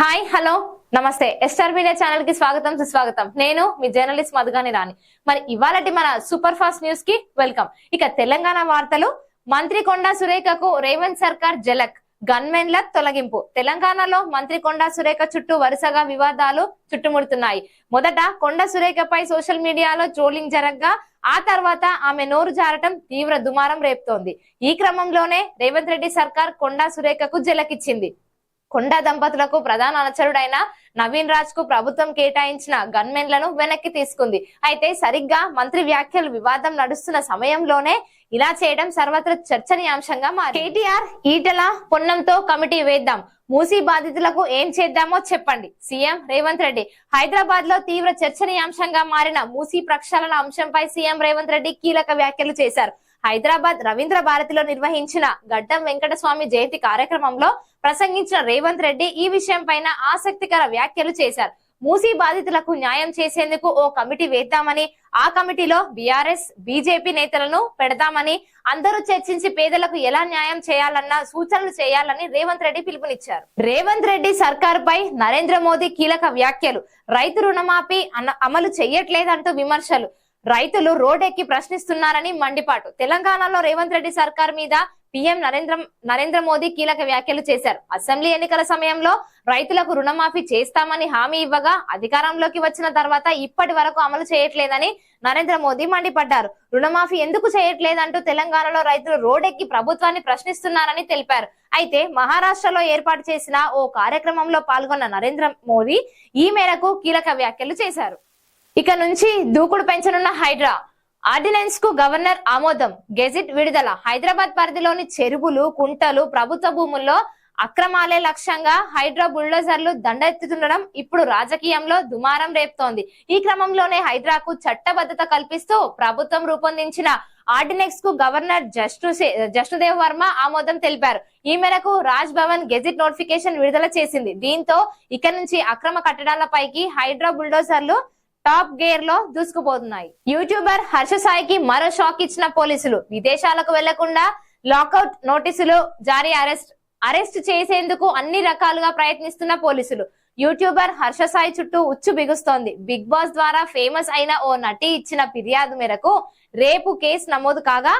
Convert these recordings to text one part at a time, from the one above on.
Hi hello. నమస్తే. SR media ఛానల్కి స్వాగతం సుస్వాగతం. నేను మీ జర్నలిస్ట్ మధుగాని రాణి. మరి ఇవాళటి మన సూపర్ ఫాస్ట్ న్యూస్కి వెల్కమ్. ఇక తెలంగాణ వార్తలు. మంత్రి కొండా సురేఖకు రేవంత్ సర్కార్ జలక్ గన్మెన్ల తొలగింపు. తెలంగాణలో మంత్రి కొండా సురేఖ చుట్టూ వరుసగా వివాదాలు చుట్టుముడుతున్నాయి. మొదట కొండ సురేఖపై సోషల్ మీడియాలో ట్రోలింగ్ జరగగా ఆ తర్వాత ఆమె నోరు జారటం తీవ్ర దుమారం రేపుతోంది. ఈ క్రమంలోనే రేవంత్ రెడ్డి సర్కార్ కొండా సురేఖకు జలకిచ్చింది కొండా దంపతులకు ప్రధాన అనుచరుడైన నవీన్ రాజ్కు ప్రభుత్వం కేటాయించిన గన్మెన్లను వెనక్కి తీసుకుంది. అయితే సరిగ్గా మంత్రి వ్యాఖ్యలు వివాదం నడుస్తున్న సమయంలోనే ఇలా చేయడం సర్వత్ర చర్చనీయాంశంగా మారి కేటీఆర్ ఈటల పొన్నంతో కమిటీ వేద్దాం. మూసీ బాధితులకు ఏం చేద్దామో చెప్పండి. సీఎం రేవంత్ రెడ్డి. హైదరాబాద్లో తీవ్ర చర్చనీయాంశంగా మారిన మూసీ ప్రక్షాళన అంశంపై సీఎం రేవంత్ రెడ్డి కీలక వ్యాఖ్యలు చేశారు. హైదరాబాద్ రవీంద్ర భారతిలో నిర్వహించిన గడ్డం వెంకటస్వామి జయంతి కార్యక్రమంలో ప్రసంగించిన రేవంత్ రెడ్డి ఈ విషయం పైన ఆసక్తికర వ్యాఖ్యలు చేశారు. మూసీ బాధితులకు న్యాయం చేసేందుకు ఓ కమిటీ వేద్దామని ఆ కమిటీలో బీఆర్ఎస్ బీజేపీ నేతలను పెడదామని అందరూ చర్చించి పేదలకు ఎలా న్యాయం చేయాలన్న సూచనలు చేయాలని రేవంత్ రెడ్డి పిలుపునిచ్చారు. రేవంత్ రెడ్డి సర్కార్ పై నరేంద్ర మోదీ కీలక వ్యాఖ్యలు. రైతు రుణమాఫీ అన- అమలు చెయ్యట్లేదంటూ విమర్శలు. రైతులు రోడ్డెక్కి ప్రశ్నిస్తున్నారని మండిపాటు. తెలంగాణలో రేవంత్ రెడ్డి సర్కార్ మీద పీఎం నరేంద్ర నరేంద్ర మోదీ కీలక వ్యాఖ్యలు చేశారు. అసెంబ్లీ ఎన్నికల సమయంలో రైతులకు రుణమాఫీ చేస్తామని హామీ ఇవ్వగా అధికారంలోకి వచ్చిన తర్వాత ఇప్పటి వరకు అమలు చేయట్లేదని నరేంద్ర మోదీ మండిపడ్డారు. రుణమాఫీ ఎందుకు చేయట్లేదంటూ తెలంగాణలో రైతులు రోడ్డెక్కి ప్రభుత్వాన్ని ప్రశ్నిస్తున్నారని తెలిపారు. అయితే మహారాష్ట్రలో ఏర్పాటు చేసిన ఓ కార్యక్రమంలో పాల్గొన్న నరేంద్ర మోదీ ఈ మేరకు కీలక వ్యాఖ్యలు చేశారు. ఇక నుంచి దూకుడు పెంచనున్న హైడ్రా. ఆర్డినెన్స్కు గవర్నర్ ఆమోదం. గెజిట్ విడుదల. హైదరాబాద్ పరిధిలోని చెరువులు కుంటలు ప్రభుత్వ భూముల్లో అక్రమాలే లక్ష్యంగా హైడ్రా బుల్డోజర్లు దండెత్తుతుండడం ఇప్పుడు రాజకీయంలో దుమారం రేపుతోంది. ఈ క్రమంలోనే హైడ్రాకు చట్టబద్ధత కల్పిస్తూ ప్రభుత్వం రూపొందించిన ఆర్డినెక్స్కు గవర్నర్ జస్టు జస్టుదేవ్ వర్మ ఆమోదం తెలిపారు. ఈ మేరకు రాజ్ భవన్ గెజిట్ నోటిఫికేషన్ విడుదల చేసింది. దీంతో ఇక నుంచి అక్రమ కట్టడాలపైకి హైడ్రా బుల్డోజర్లు టాప్ గేర్లో దూసుకుపోతున్నాయి. యూట్యూబర్ హర్ష సాయికి మరో షాక్ ఇచ్చిన పోలీసులు. విదేశాలకు వెళ్ళకుండా లాకౌట్ నోటీసులు జారీ అరెస్ట్ అరెస్ట్ చేసేందుకు అన్ని రకాలుగా ప్రయత్నిస్తున్న పోలీసులు. యూట్యూబర్ హర్ష సాయి చుట్టూ ఉచ్చు బిగుస్తోంది. బిగ్ బాస్ ద్వారా ఫేమస్ అయిన ఓ నటి ఇచ్చిన ఫిర్యాదు మేరకు రేపు కేసు నమోదు కాగా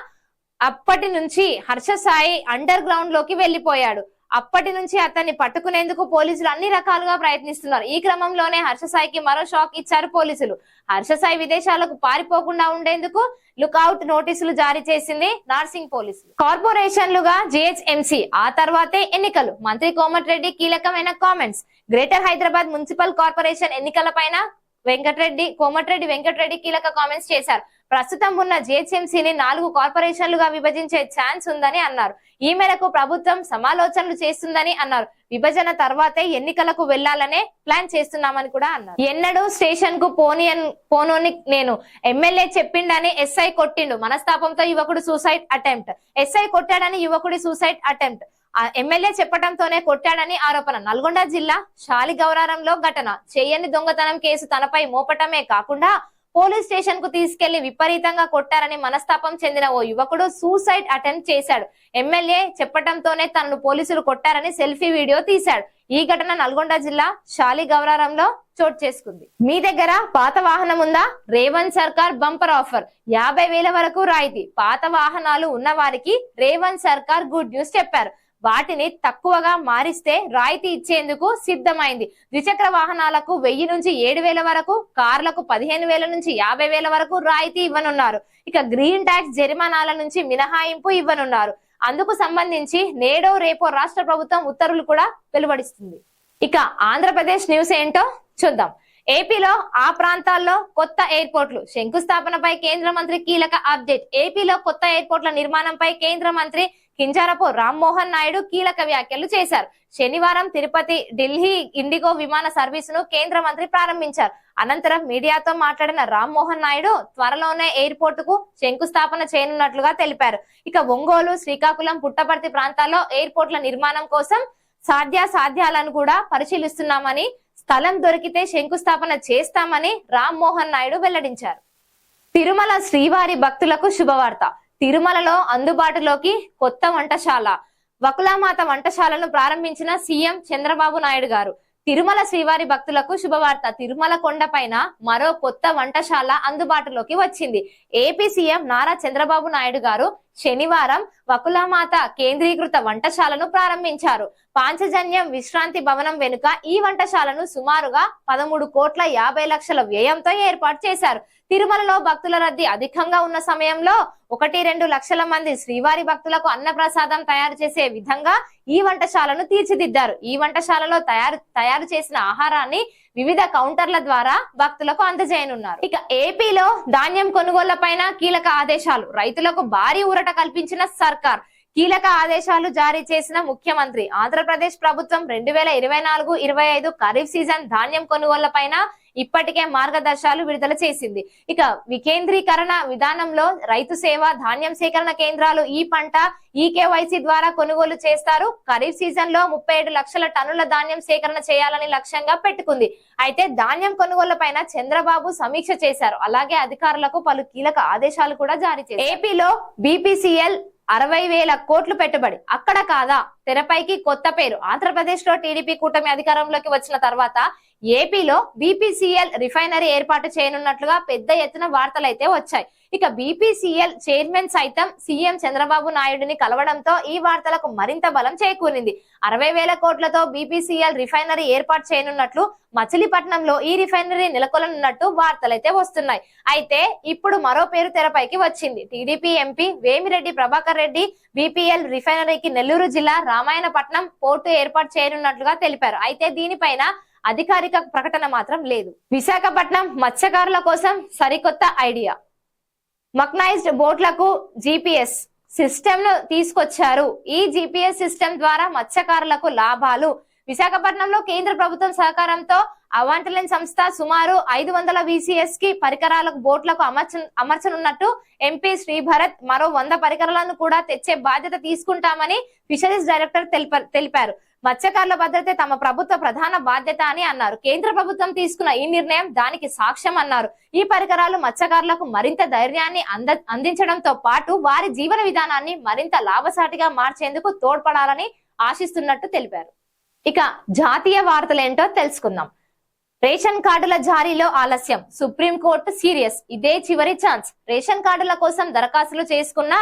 అప్పటి నుంచి హర్ష సాయి అండర్ గ్రౌండ్లోకి వెళ్ళిపోయాడు అప్పటి నుంచి అతన్ని పట్టుకునేందుకు పోలీసులు అన్ని రకాలుగా ప్రయత్నిస్తున్నారు. ఈ క్రమంలోనే హర్షసాయికి మరో షాక్ ఇచ్చారు పోలీసులు. హర్ష సాయి విదేశాలకు పారిపోకుండా ఉండేందుకు లుకౌట్ నోటీసులు జారీ చేసింది నార్సింగ్ పోలీసులు. కార్పొరేషన్లుగా జిహెచ్ఎంసీ ఆ తర్వాతే ఎన్నికలు. మంత్రి కోమటిరెడ్డి కీలకమైన comments. Greater Hyderabad municipal corporation ఎన్నికలపైన Venkatareddy Komatireddy Venkatareddy కీలక కామెంట్స్ చేశారు. ప్రస్తుతం ఉన్న జిహెచ్ఎంసీని నాలుగు కార్పొరేషన్లుగా విభజించే ఛాన్స్ ఉందని అన్నారు. ఈ మేరకు ప్రభుత్వం సమాలోచనలు చేస్తుందని అన్నారు. విభజన తర్వాతే ఎన్నికలకు వెళ్ళాలనే ప్లాన్ చేస్తున్నామని కూడా అన్నారు. ఎన్నడూ స్టేషన్కు పోనియన్ పోనోని నేను ఎమ్మెల్యే చెప్పిండని ఎస్ఐ కొట్టిండు. మనస్తాపంతో యువకుడు సూసైడ్ అటెంప్ట్. ఎస్ఐ కొట్టాడని యువకుడి సూసైడ్ అటెంప్ట్. ఎమ్మెల్యే చెప్పడంతోనే కొట్టాడని ఆరోపణ. నల్గొండ జిల్లా శాలిగౌరారంలో ఘటన. చేయని దొంగతనం కేసు తనపై మోపటమే కాకుండా పోలీస్ స్టేషన్కు తీసుకెళ్ళి విపరీతంగా కొట్టారని మనస్తాపం చెందిన ఓ యువకుడు సూసైడ్ అటెంప్ట్ చేశాడు. ఎమ్మెల్యే చెప్పడంతోనే తనను పోలీసులు కొట్టారని సెల్ఫీ వీడియో తీశాడు. ఈ ఘటన నల్గొండ జిల్లా శాలిగౌరారంలో చోటు చేసుకుంది. మీ దగ్గర పాత వాహనం ఉందా? రేవంత్ సర్కార్ బంపర్ ఆఫర్. యాభై వేల వరకు రాయితీ. పాత వాహనాలు ఉన్న వారికి రేవంత్ సర్కార్ గుడ్ న్యూస్ చెప్పారు. వాటిని తక్కువగా మారిస్తే రాయితీ ఇచ్చేందుకు సిద్ధమైంది. ద్విచక్ర వాహనాలకు వెయ్యి నుంచి ఏడు వేల వరకు కార్లకు పదిహేను వేల నుంచి యాభై వేల వరకు రాయితీ ఇవ్వనున్నారు. ఇక గ్రీన్ ట్యాక్స్ జరిమానాల నుంచి మినహాయింపు ఇవ్వనున్నారు. అందుకు సంబంధించి నేడో రేపో రాష్ట్ర ప్రభుత్వం ఉత్తర్వులు కూడా వెలువడిస్తుంది. ఇక ఆంధ్రప్రదేశ్ న్యూస్ ఏంటో చూద్దాం. ఏపీలో ఆ ప్రాంతాల్లో కొత్త ఎయిర్పోర్ట్లు. శంకుస్థాపనపై కేంద్ర మంత్రి కీలక అప్డేట్. ఏపీలో కొత్త ఎయిర్పోర్ట్ల నిర్మాణంపై కేంద్ర మంత్రి కింజారపు రామ్మోహన్ నాయుడు కీలక వ్యాఖ్యలు చేశారు. శనివారం తిరుపతి ఢిల్లీ ఇండిగో విమాన సర్వీసును కేంద్ర మంత్రి ప్రారంభించారు. అనంతరం మీడియాతో మాట్లాడిన రామ్మోహన్ నాయుడు త్వరలోనే ఎయిర్పోర్ట్కు శంకుస్థాపన చేయనున్నట్లుగా తెలిపారు. ఇక ఒంగోలు శ్రీకాకుళం పుట్టపర్తి ప్రాంతాల్లో ఎయిర్పోర్ట్ల నిర్మాణం కోసం సాధ్యాసాధ్యాలను కూడా పరిశీలిస్తున్నామని స్థలం దొరికితే శంకుస్థాపన చేస్తామని రామ్మోహన్ నాయుడు వెల్లడించారు. తిరుమల శ్రీవారి భక్తులకు శుభవార్త. తిరుమలలో అందుబాటులోకి కొత్త వంటశాల. వకులామాత వంటశాలను ప్రారంభించిన సీఎం చంద్రబాబు నాయుడు గారు. తిరుమల శ్రీవారి భక్తులకు శుభవార్త. తిరుమల కొండపైన మరో కొత్త వంటశాల అందుబాటులోకి వచ్చింది. ఏపీ సీఎం నారా చంద్రబాబు నాయుడు గారు శనివారం వకులామాత కేంద్రీకృత వంటశాలను ప్రారంభించారు. పాంచజన్యం విశ్రాంతి భవనం వెనుక ఈ వంటశాలను సుమారుగా పదమూడు కోట్ల యాభై లక్షల వ్యయంతో ఏర్పాటు చేశారు. తిరుమలలో భక్తుల రద్దీ అధికంగా ఉన్న సమయంలో ఒకటి రెండు లక్షల మంది శ్రీవారి భక్తులకు అన్నప్రసాదం తయారు చేసే విధంగా ఈ వంటశాలను తీర్చిదిద్దారు. ఈ వంటశాలలో తయారు తయారు చేసిన ఆహారాన్ని వివిధ కౌంటర్ల ద్వారా భక్తులకు అందజేయనున్నారు. ఇక ఏపీలో ధాన్యం కొనుగోళ్ళపైన కీలక ఆదేశాలు. రైతులకు భారీ ఊరట కల్పించిన సర్కార్. కీలక ఆదేశాలు జారీ చేసిన ముఖ్యమంత్రి. ఆంధ్రప్రదేశ్ ప్రభుత్వం రెండు వేల ఇరవై నాలుగు ఇరవై ఐదు ఖరీఫ్ సీజన్ ధాన్యం కొనుగోళ్ళపైన ఇప్పటికే మార్గదర్శకాలు విడుదల చేసింది. ఇక వికేంద్రీకరణ విధానంలో రైతు సేవ ధాన్యం సేకరణ కేంద్రాలు ఈ పంట ఈ కేవైసీ ద్వారా కొనుగోలు చేస్తారు. ఖరీఫ్ సీజన్లో ముప్పై ఏడు లక్షల టన్నుల ధాన్యం సేకరణ చేయాలని లక్ష్యంగా పెట్టుకుంది. అయితే ధాన్యం కొనుగోళ్ళ పైన చంద్రబాబు సమీక్ష చేశారు. అలాగే అధికారులకు పలు కీలక ఆదేశాలు కూడా జారీ చేశారు. ఏపీలో బీపీసీఎల్ అరవై వేల కోట్లు పెట్టుబడి. అక్కడ కాదా? తెరపైకి కొత్త పేరు. ఆంధ్రప్రదేశ్లో టీడీపీ కూటమి అధికారంలోకి వచ్చిన తర్వాత ఏపీలో బీపీసీఎల్ రిఫైనరీ ఏర్పాటు చేయనున్నట్లుగా పెద్ద ఎత్తున వార్తలైతే వచ్చాయి. ఇక బీపీసీఎల్ చైర్మన్ సైతం సీఎం చంద్రబాబు నాయుడిని కలవడంతో ఈ వార్తలకు మరింత బలం చేకూరింది. అరవై వేల కోట్లతో బీపీసీఎల్ రిఫైనరీ ఏర్పాటు చేయనున్నట్లు మచిలీపట్నంలో ఈ రిఫైనరీ నెలకొలనున్నట్టు వార్తలైతే వస్తున్నాయి. అయితే ఇప్పుడు మరో పేరు తెరపైకి వచ్చింది. TDP MP Vemireddy Prabhakar Reddy BPL రిఫైనరీకి Nellore జిల్లా రామాయణపట్నం పోర్టు ఏర్పాటు చేయనున్నట్లుగా తెలిపారు. అయితే దీనిపైన అధికారిక ప్రకటన మాత్రం లేదు. విశాఖపట్నం మత్స్యకారుల కోసం సరికొత్త ఐడియా. మక్నైజ్డ్ బోట్లకు జీపీఎస్ సిస్టమ్ను తీసుకొచ్చారు. ఈ జీపీఎస్ సిస్టమ్ ద్వారా మత్స్యకారులకు లాభాలు. విశాఖపట్నంలో కేంద్ర ప్రభుత్వం సహకారంతో అవాంటలైన్ సంస్థ సుమారు ఐదు వందల విసిఎస్కి పరికరాలకు బోట్లకు అమర్చ అమర్చనున్నట్టు ఎంపీ శ్రీభరత్ మరో వంద పరికరాలను కూడా తెచ్చే బాధ్యత తీసుకుంటామని ఫిషరీస్ డైరెక్టర్ తెలిపారు. మత్స్యకారుల భద్రతే తమ ప్రభుత్వ ప్రధాన బాధ్యత అని అన్నారు. కేంద్ర ప్రభుత్వం తీసుకున్న ఈ నిర్ణయం దానికి సాక్ష్యం అన్నారు. ఈ పరికరాలు మత్స్యకారులకు మరింత ధైర్యాన్ని అంద అందించడంతో పాటు వారి జీవన విధానాన్ని మరింత లాభసాటిగా మార్చేందుకు తోడ్పడాలని ఆశిస్తున్నట్టు తెలిపారు. ఇక జాతీయ వార్తలేంటో తెలుసుకుందాం. రేషన్ కార్డుల జారీలో ఆలస్యం. Supreme court serious. ఇదే చివరి ఛాన్స్. రేషన్ కార్డుల కోసం దరఖాస్తులు చేసుకున్న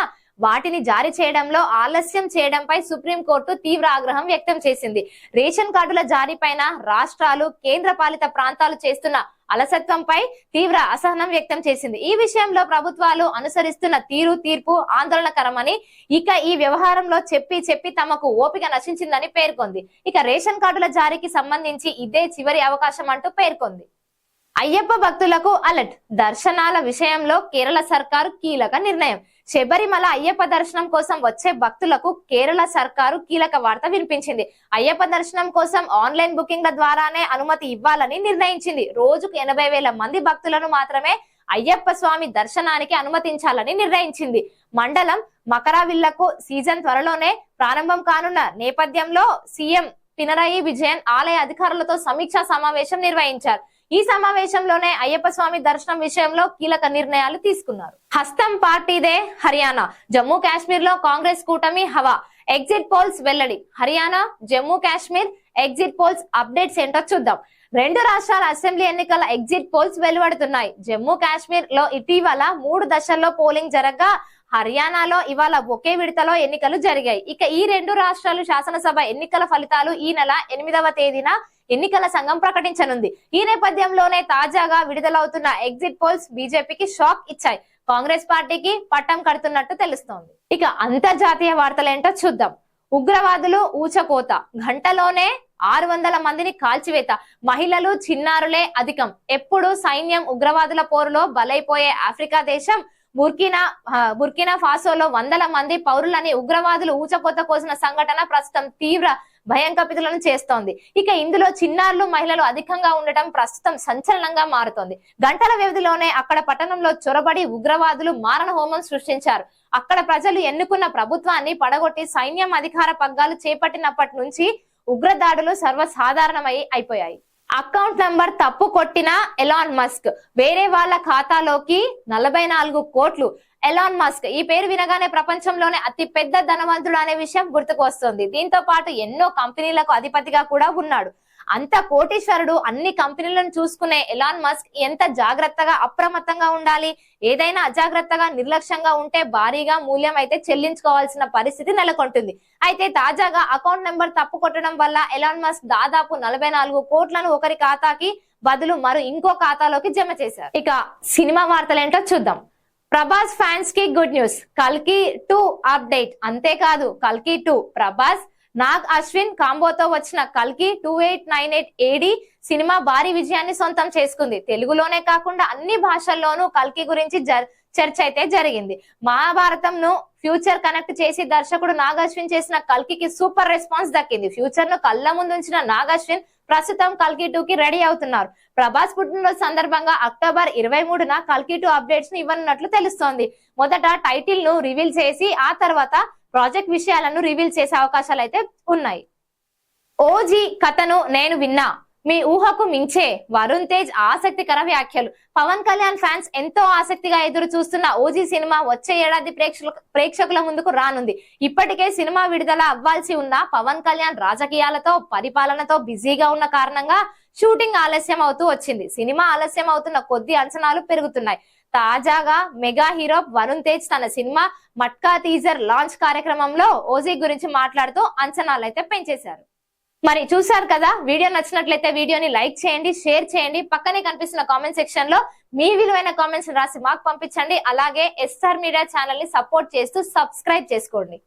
వాటిని జారీ చేయడంలో ఆలస్యం చేయడంపై సుప్రీంకోర్టు తీవ్ర ఆగ్రహం వ్యక్తం చేసింది. రేషన్ కార్డుల జారీపైన రాష్ట్రాలు కేంద్ర పాలిత ప్రాంతాలు చేస్తున్న అలసత్వంపై తీవ్ర అసహనం వ్యక్తం చేసింది. ఈ విషయంలో ప్రభుత్వాలు అనుసరిస్తున్న తీరు తీర్పు ఆందోళనకరమని ఇక ఈ వ్యవహారంలో చెప్పి చెప్పి తమకు ఓపిక నశించిందని పేర్కొంది. ఇక రేషన్ కార్డుల జారీకి సంబంధించి ఇదే చివరి అవకాశం అంటూ పేర్కొంది. అయ్యప్ప భక్తులకు అలర్ట్. దర్శనాల విషయంలో కేరళ సర్కారు కీలక నిర్ణయం. శబరిమల అయ్యప్ప దర్శనం కోసం వచ్చే భక్తులకు కేరళ సర్కారు కీలక వార్త వినిపించింది. అయ్యప్ప దర్శనం కోసం ఆన్లైన్ బుకింగ్ల ద్వారానే అనుమతి ఇవ్వాలని నిర్ణయించింది. రోజుకు ఎనభై వేల మంది భక్తులను మాత్రమే అయ్యప్ప స్వామి దర్శనానికి అనుమతించాలని నిర్ణయించింది. మండలం మకరావిల్లకు సీజన్ త్వరలోనే ప్రారంభం కానున్న నేపథ్యంలో సీఎం పినరయి విజయన్ ఆలయ అధికారులతో సమీక్షా సమావేశం నిర్వహించారు. ఈ సమావేశంలోనే అయ్యప్ప స్వామి దర్శనం విషయంలో కీలక నిర్ణయాలు తీసుకున్నారు. హస్తం పార్టీదే హర్యానా. జమ్మూ కాశ్మీర్లో కాంగ్రెస్ కూటమి హవా. ఎగ్జిట్ పోల్స్ వెల్లడి. Haryana Jammu Kashmir exit polls updates ఏంటో చూద్దాం. రెండు రాష్ట్రాల అసెంబ్లీ ఎన్నికల ఎగ్జిట్ పోల్స్ వెలువడుతున్నాయి. జమ్మూ కాశ్మీర్లో ఇటీవల మూడు దశల్లో పోలింగ్ జరగగా హర్యానాలో ఇవాళ ఒకే విడతలో ఎన్నికలు జరిగాయి. ఇక ఈ రెండు రాష్ట్రాలు శాసనసభ ఎన్నికల ఫలితాలు ఈ నెల ఎనిమిదవ తేదీన ఎన్నికల సంఘం ప్రకటించనుంది. ఈ నేపథ్యంలోనే తాజాగా విడుదలవుతున్న ఎగ్జిట్ పోల్స్ బీజేపీకి షాక్ ఇచ్చాయి. కాంగ్రెస్ పార్టీకి పట్టం కడుతున్నట్టు తెలుస్తోంది. ఇక అంతర్జాతీయ వార్తలేంటో చూద్దాం. ఉగ్రవాదులు ఊచకోత. గంటలోనే ఆరు వందల మందిని కాల్చివేత. మహిళలు చిన్నారులే అధికం. ఎప్పుడు సైన్యం ఉగ్రవాదుల పోరులో బలైపోయే ఆఫ్రికా దేశం బుర్కినా బుర్కినా ఫాసోలో వందల మంది పౌరులని ఉగ్రవాదులు ఊచకోత కోసిన సంఘటన ప్రస్తుతం తీవ్ర భయంకపితులను చేస్తోంది. ఇక ఇందులో చిన్నారులు మహిళలు అధికంగా ఉండటం ప్రస్తుతం సంచలనంగా మారుతోంది. గంటల వ్యవధిలోనే అక్కడ పట్టణంలో చొరబడి ఉగ్రవాదులు మారణ హోమం సృష్టించారు. అక్కడ ప్రజలు ఎన్నుకున్న ప్రభుత్వాన్ని పడగొట్టి సైన్యం అధికార పగ్గాలు చేపట్టినప్పటి నుంచి ఉగ్రదాడులు సర్వసాధారణమై అయిపోయాయి. అకౌంట్ నంబర్ తప్పు కొట్టిన ఎలాన్ మస్క్. వేరే వాళ్ళ ఖాతాలోకి నలభై నాలుగు కోట్లు. Elon Musk. ఈ పేరు వినగానే ప్రపంచంలోనే అతి పెద్ద ధనవంతుడు అనే విషయం గుర్తుకు వస్తుంది. దీంతో పాటు ఎన్నో కంపెనీలకు అధిపతిగా కూడా ఉన్నాడు. అంత కోటీశ్వరుడు అన్ని కంపెనీలను చూసుకునే ఎలాన్ మస్క్ ఎంత జాగ్రత్తగా అప్రమత్తంగా ఉండాలి? ఏదైనా అజాగ్రత్తగా నిర్లక్ష్యంగా ఉంటే భారీగా మూల్యం అయితే చెల్లించుకోవాల్సిన పరిస్థితి నెలకొంటుంది. అయితే తాజాగా అకౌంట్ నెంబర్ తప్పు కొట్టడం వల్ల ఎలాన్ మస్క్ దాదాపు నలభై నాలుగు కోట్లను ఒకరి ఖాతాకి బదులు మరో ఇంకో ఖాతాలోకి జమ చేశారు. ఇక సినిమా వార్తలు ఏంటో చూద్దాం. ప్రభాస్ ఫ్యాన్స్కి గుడ్ న్యూస్. కల్కి టూ అప్డేట్. అంతేకాదు కల్కి టూ. ప్రభాస్ నాగ్ అశ్విన్ కాంబోతో వచ్చిన కల్కి two eight nine eight AD cinema భారీ విజయాన్ని సొంతం చేసుకుంది. తెలుగులోనే కాకుండా అన్ని భాషల్లోనూ కల్కి గురించి జర్- చర్చ అయితే జరిగింది. మహాభారతంను ఫ్యూచర్ కనెక్ట్ చేసి దర్శకుడు నాగ్ అశ్విన్ చేసిన కల్కికి సూపర్ రెస్పాన్స్ దక్కింది. ఫ్యూచర్ను కళ్ళ ముందు ఉంచిన నాగ్ అశ్విన్ ప్రస్తుతం కల్కి టూ కి రెడీ అవుతున్నారు. ప్రభాస్ పుట్టినరోజు సందర్భంగా అక్టోబర్ ఇరవై మూడున కల్కి టూ అప్డేట్స్ను ఇవ్వనున్నట్లు తెలుస్తోంది. మొదట టైటిల్ను రివీల్ చేసి ఆ తర్వాత ప్రాజెక్ట్ విషయాలను రివీల్ చేసే అవకాశాలు అయితే ఉన్నాయి. ఓజీ కథను నేను విన్నా. మీ ఊహకు మించే వరుణ్ తేజ్ ఆసక్తికర వ్యాఖ్యలు. పవన్ కళ్యాణ్ ఫ్యాన్స్ ఎంతో ఆసక్తిగా ఎదురు చూస్తున్న ఓజీ సినిమా వచ్చే ఏడాది ప్రేక్షకుల ప్రేక్షకుల ముందుకు రానుంది. ఇప్పటికే సినిమా విడుదల అవ్వాల్సి ఉన్న పవన్ కళ్యాణ్ రాజకీయాలతో పరిపాలనతో బిజీగా ఉన్న కారణంగా షూటింగ్ ఆలస్యం అవుతూ వచ్చింది. సినిమా ఆలస్యం అవుతున్న కొద్ది అంచనాలు పెరుగుతున్నాయి. తాజాగా మెగా హీరో వరుణ్ తేజ్ తన సినిమా మట్కా టీజర్ లాంచ్ కార్యక్రమంలో ఓజీ గురించి మాట్లాడుతూ అంచనాలు అయితే పెంచేశారు. మరి చూసారు కదా వీడియో నచ్చినట్లయితే వీడియోని లైక్ చేయండి షేర్ చేయండి. పక్కనే కనిపిస్తున్న కామెంట్ సెక్షన్లో మీ విలువైన కామెంట్స్ రాసి మాకు పంపించండి. అలాగే ఎస్ఆర్ మీడియా ఛానల్ని సపోర్ట్ చేస్తూ సబ్స్క్రైబ్ చేసుకోండి.